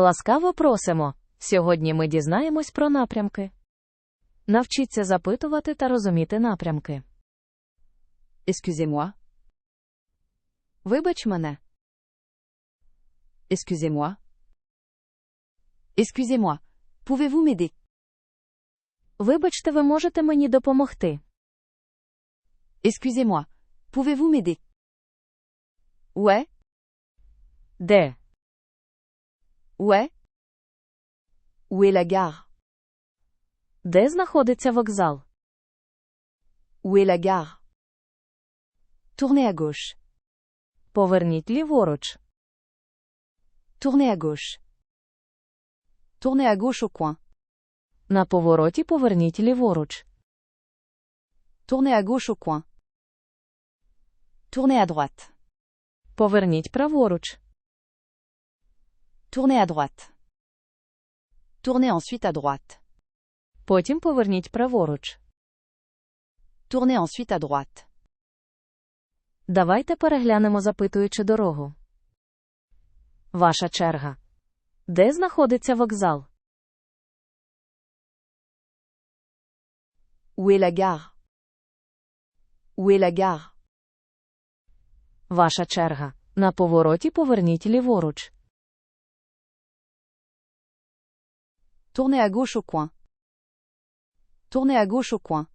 Ласкаво просимо. Сьогодні ми дізнаємось про напрямки. Навчіться запитувати та розуміти напрямки. Excusez-moi, Вибач мене. excusez-moi. Excusez-moi, pouvez-vous m'aider Вибачте, ви можете мені допомогти. Excusez-moi, pouvez-vous m'aider Ouais, Де? Ouais. Où est la gare Де знаходиться вокзал? Où est la gare Tournez à gauche, Поверніть ліворуч. tournez à gauche. Tournez à gauche au coin, На повороті поверніть ліворуч. tournez à gauche au coin. Tournez à droite, Поверніть праворуч. Tournez à droite. Tournez ensuite à droite, Потім поверніть праворуч. tournez ensuite à droite. Давайте переглянемо запитуючи дорогу. Ваша черга. Де знаходиться вокзал? Où est la gare Où est la gare Ваша черга. На повороті поверніть ліворуч. Tournez à gauche au coin. Tournez à gauche au coin.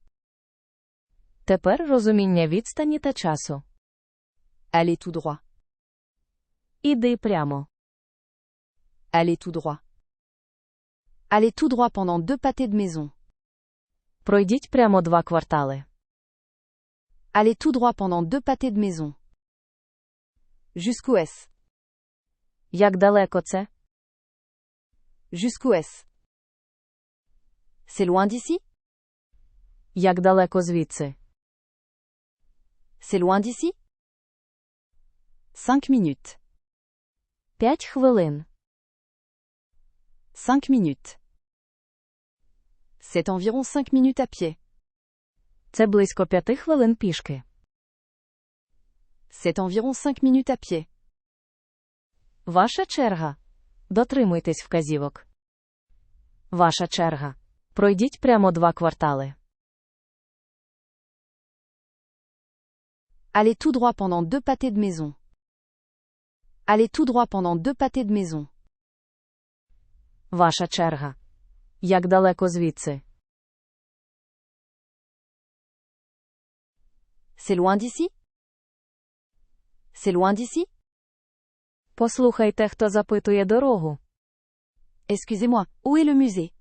Тепер розуміння відстані та часу. Allez tout droit. Іди прямо. Allez tout droit. Allez tout droit pendant deux pâtés de maison. Пройдіть прямо два квартали. Allez tout droit pendant deux pâtés de maison. Jusqu'où est-ce Як далеко це? Jusqu'où est-ce C'est loin d'ici Як далеко звідси? C'est loin d'ici 5 minutes. П'ять хвилин. 5 minutes. C'est environ 5 minutes à pied. Це близько п'яти хвилин пішки. C'est environ 5 minutes à pied. Ваша черга. Дотримуйтесь вказівок. Ваша черга. Пройдіть прямо два квартали. Allez tout droit pendant deux pâtés de maison. Allez tout droit pendant deux pâtés de maison. Ваша черга. Як далеко звідси? C'est loin d'ici C'est loin d'ici Послухайте, хто запитує дорогу. Excusez-moi, où est le musée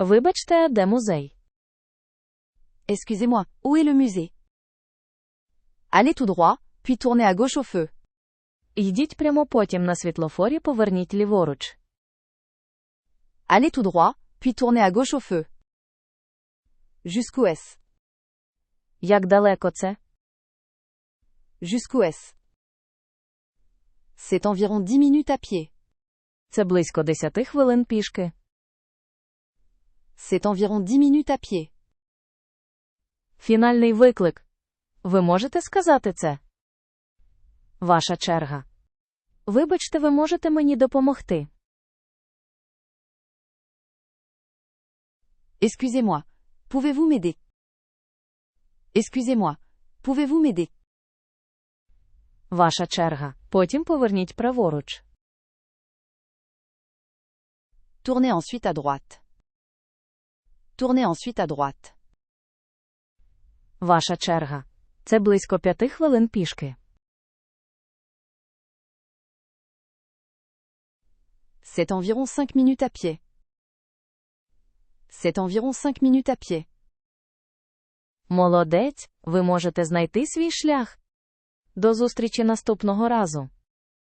Вибачте, а де музей? Excusez-moi, où est le musée Allez tout droit, puis tournez à gauche au feu. Йдіть прямо потім на світлофорі поверніть ліворуч. Allez tout droit, puis tournez à gauche au feu. Jusqu'où est-ce Як далеко це? Jusqu'où est-ce C'est environ 10 minutes à pied. Це близько 10 хвилин пішки. C'est environ 10 minutes à pied. Фінальний виклик. Ви можете сказати це? Ваша черга. Вибачте, ви можете мені допомогти. Excusez-moi, pouvez-vous m'aider Excusez-moi, pouvez-vous m'aider Ваша черга. Потім поверніть праворуч. Tournez ensuite à droite. Tournez ensuite à droite. Ваша черга. Це близько 5 хвилин пішки. C'est environ 5 minutes à pied. C'est environ 5 minutes à pied. Молодець, ви можете знайти свій шлях. До зустрічі наступного разу.